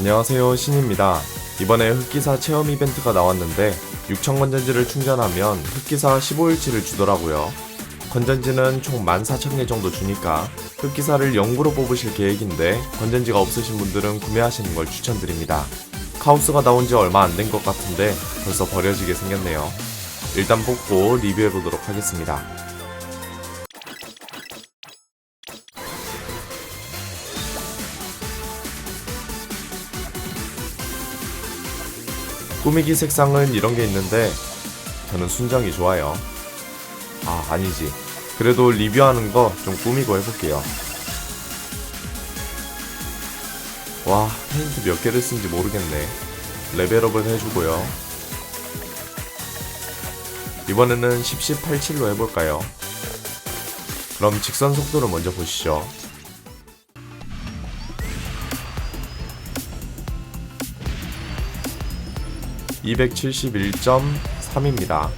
안녕하세요 신입니다. 이번에 흑기사 체험 이벤트가 나왔는데 6천 건전지를 충전하면 흑기사 15일치를 주더라고요. 건전지는 총 14,000개 정도 주니까 흑기사를 영구로 뽑으실 계획인데 건전지가 없으신 분들은 구매하시는 걸 추천드립니다. 카우스가 나온 지 얼마 안 된 것 같은데 벌써 버려지게 생겼네요. 일단 뽑고 리뷰해 보도록 하겠습니다. 꾸미기 색상은 이런 게 있는데 저는 순정이 좋아요. 아 아니지. 그래도 리뷰하는 거 좀 꾸미고 해볼게요. 와 페인트 몇 개를 쓴지 모르겠네. 레벨업을 해주고요. 이번에는 10, 10, 8, 7로 해볼까요? 그럼 직선 속도를 먼저 보시죠. (271.3입니다)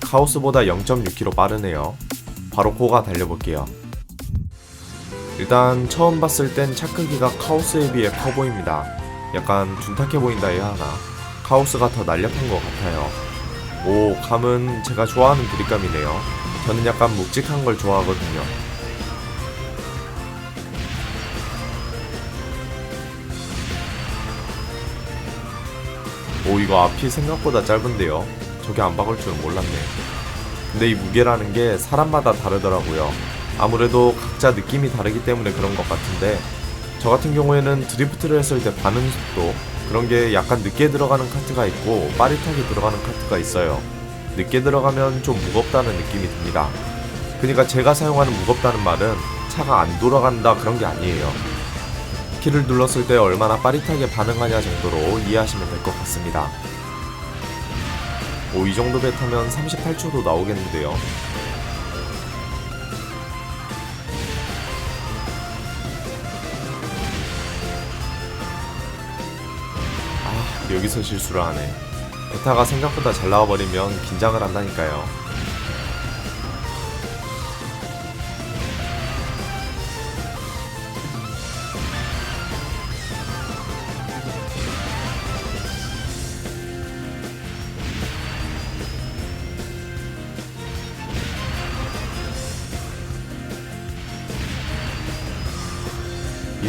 카오스보다 0.6km 빠르네요. 바로 코가 달려볼게요. 일단 처음 봤을 땐 차 크기가 카오스에 비해 커 보입니다. 약간 둔탁해 보인다 해야 하나? 카오스가 더 날렵한 것 같아요. 오 감은 제가 좋아하는 드립감이네요. 저는 약간 묵직한 걸 좋아하거든요 오 이거 앞이 생각보다 짧은데요? 저게 안 박을 줄은 몰랐네. 근데 이 무게라는 게 사람마다 다르더라고요. 아무래도 각자 느낌이 다르기 때문에 그런 것 같은데 저 같은 경우에는 드리프트를 했을 때 반응 속도 그런 게 약간 늦게 들어가는 카트가 있고 빠릿하게 들어가는 카트가 있어요. 늦게 들어가면 좀 무겁다는 느낌이 듭니다. 그러니까 제가 사용하는 무겁다는 말은 차가 안 돌아간다 그런 게 아니에요 키를 눌렀을 때 얼마나 빠릿하게 반응하냐 정도로 이해하시면 될 것 같습니다. 오, 이 정도 배 타면 38초도 나오겠는데요. 아, 여기서 실수를 하네. 베타가 생각보다 잘 나와버리면 긴장을 한다니까요.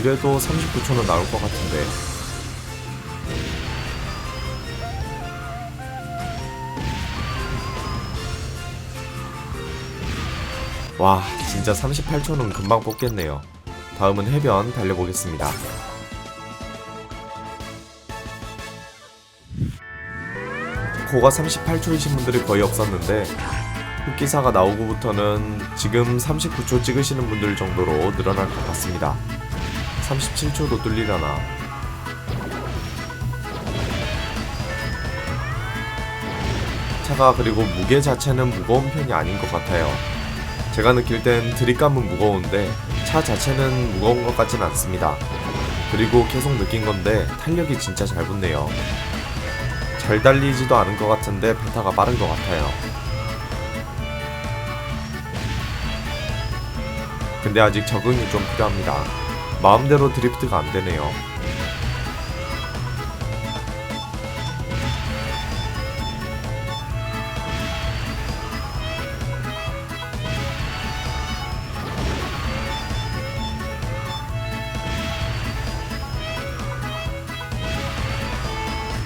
이래도 39초는 나올 것 같은데. 와, 진짜 38초는 금방 뽑겠네요. 다음은 해변 달려보겠습니다. 고가 38초이신 분들이 거의 없었는데 흑기사가 나오고부터는 지금 39초 찍으시는 분들 정도로 늘어날 것 같습니다. 37초도 뚫리려나. 차가 그리고 무게 자체는 무거운 편이 아닌 것 같아요. 제가 느낄 땐 드립감은 무거운데 차 자체는 무거운 것 같진 않습니다. 그리고 계속 느낀 건데 탄력이 진짜 잘 붙네요. 잘 달리지도 않은 것 같은데 베타가 빠른 것 같아요. 근데 아직 적응이 좀 필요합니다. 마음대로 드리프트가 안 되네요.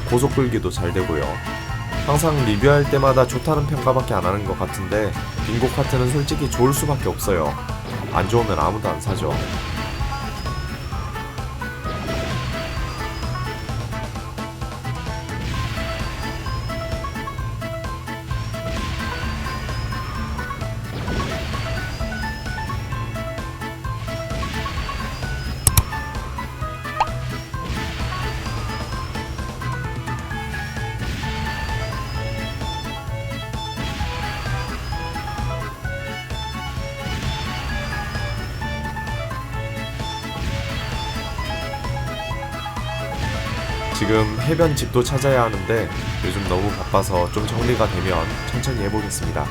고속 끌기도 잘 되고요. 항상 리뷰할 때마다 좋다는 평가밖에 안 하는 것 같은데 빙고 카트는 솔직히 좋을 수밖에 없어요. 안 좋으면 아무도 안 사죠. 지금 해변 집도 찾아야 하는데 요즘 너무 바빠서 좀 정리가 되면 천천히 해보겠습니다.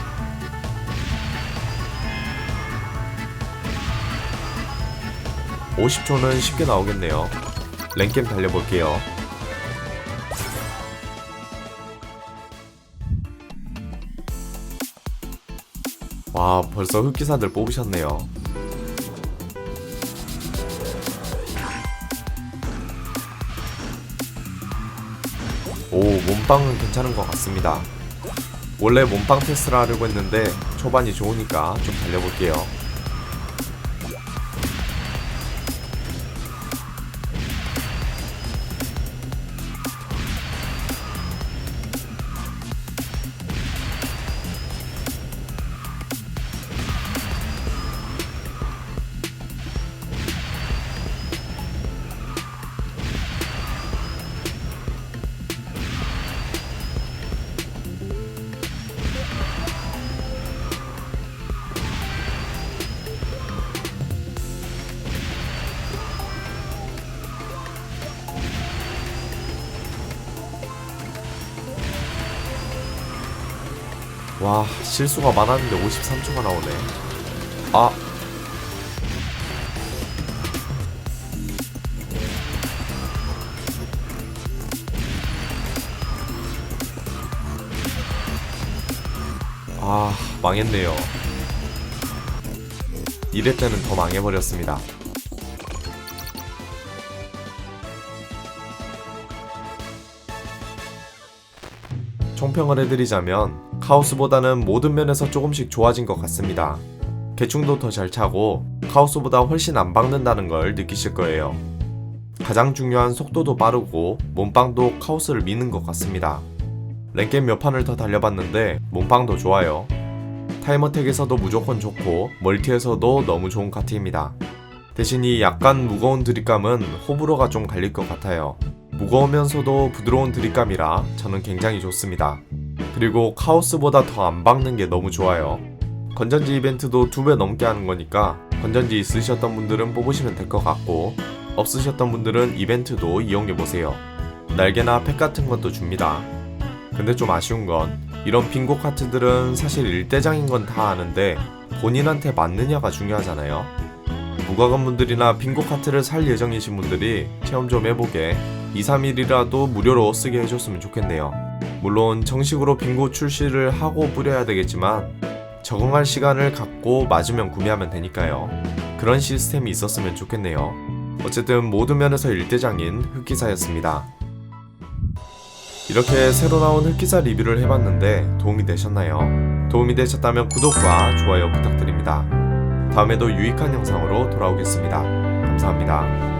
50초는 쉽게 나오겠네요. 랭겜 달려볼게요. 와, 벌써 흑기사들 뽑으셨네요. 오, 몸빵은 괜찮은 것 같습니다. 원래 몸빵 테스트를 하려고 했는데 초반이 좋으니까 좀 달려볼게요. 와, 실수가 많았는데 53초가 나오네. 아. 아, 망했네요. 이럴 때는 더 망해버렸습니다. 총평을 해드리자면 카오스보다는 모든 면에서 조금씩 좋아진 것 같습니다. 개충도 더 잘 차고 카오스보다 훨씬 안 박는다는 걸 느끼실 거예요. 가장 중요한 속도도 빠르고 몸빵도 카오스를 미는 것 같습니다. 랭겜 몇 판을 더 달려봤는데 몸빵도 좋아요. 타이머택에서도 무조건 좋고 멀티에서도 너무 좋은 카트입니다. 대신 이 약간 무거운 드립감은 호불호가 좀 갈릴 것 같아요. 무거우면서도 부드러운 드립감이라 저는 굉장히 좋습니다. 그리고 카오스보다 더 안 박는 게 너무 좋아요. 건전지 이벤트도 두 배 넘게 하는 거니까 건전지 있으셨던 분들은 뽑으시면 될 것 같고 없으셨던 분들은 이벤트도 이용해 보세요. 날개나 팩 같은 것도 줍니다. 근데 좀 아쉬운 건 이런 빙고 카트들은 사실 일대장인 건 다 아는데 본인한테 맞느냐가 중요하잖아요. 무과금 분들이나 빙고 카트를 살 예정이신 분들이 체험 좀 해보게 2, 3일이라도 무료로 쓰게 해줬으면 좋겠네요. 물론 정식으로 빙고 출시를 하고 뿌려야 되겠지만 적응할 시간을 갖고 맞으면 구매하면 되니까요. 그런 시스템이 있었으면 좋겠네요. 어쨌든 모든 면에서 일대장인 흑기사였습니다. 이렇게 새로 나온 흑기사 리뷰를 해봤는데 도움이 되셨나요? 도움이 되셨다면 구독과 좋아요 부탁드립니다. 다음에도 유익한 영상으로 돌아오겠습니다. 감사합니다.